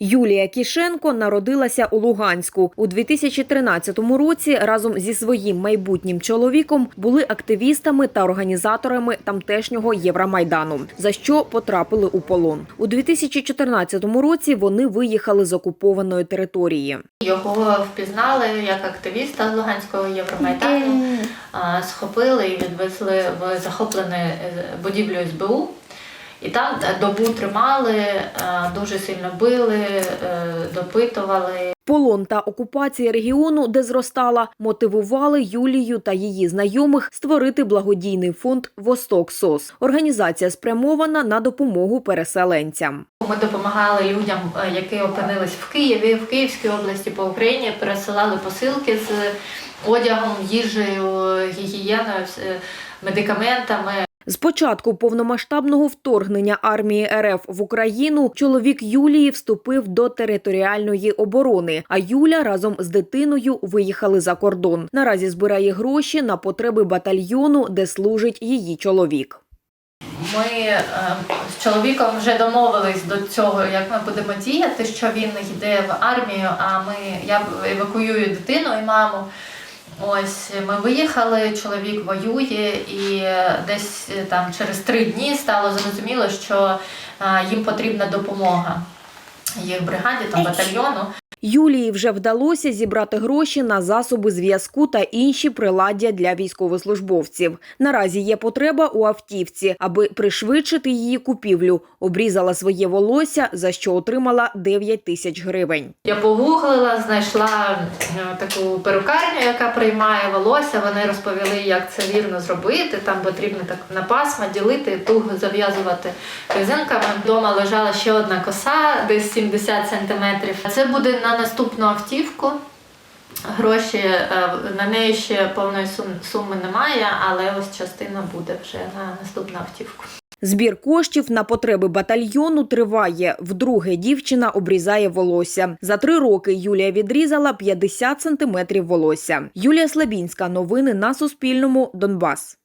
Юлія Кішенко народилася у Луганську. У 2013 році разом зі своїм майбутнім чоловіком були активістами та організаторами тамтешнього Євромайдану, за що потрапили у полон. У 2014 році вони виїхали з окупованої території. Його впізнали як активіста з Луганського Євромайдану, схопили і відвезли в захоплену е, будівлю СБУ. І там добу тримали, е, дуже сильно били, е, допитували. Полон та окупація регіону, де зростала, мотивували Юлію та її знайомих створити благодійний фонд Восток СОС. Організація спрямована на допомогу переселенцям. Ми допомагали людям, е, які опинились в Києві, в Київській області, по Україні, пересилали посилки з одягом, їжею, гігієною, медикаментами. З початку повномасштабного вторгнення армії РФ в Україну чоловік Юлії вступив до територіальної оборони. А Юля разом з дитиною виїхали за кордон. Наразі збирає гроші на потреби батальйону, де служить її чоловік. Ми е, з чоловіком вже домовились до цього, як ми будемо діяти, що він йде в армію, а ми я евакуюю дитину і маму. Ось ми виїхали, чоловік воює, і десь е, там через три дні стало зрозуміло, що е, їм потрібна допомога їх бригаді, там батальйону. Юлії вже вдалося зібрати гроші на засоби зв'язку та інші приладдя для військовослужбовців. Наразі є потреба у автівці, аби пришвидшити її купівлю. Обрізала своє волосся, за що отримала 9 тисяч гривень. Я погуглила, знайшла е, таку перукарню, яка приймає волосся. Вони розповіли, як це вірно зробити. Там потрібно так на пасма ділити, туго зав'язувати резинками. Вдома лежала ще одна коса, десь 70 сантиметрів. Це буде на наступну автівку. Гроші е, на неї ще повної суми немає, але ось частина буде вже на наступну автівку. Збір коштів на потреби батальйону триває. Вдруге дівчина обрізає волосся. За три роки Юлія відрізала 50 сантиметрів волосся. Юлія Слабінська. Новини на Суспільному. Донбас.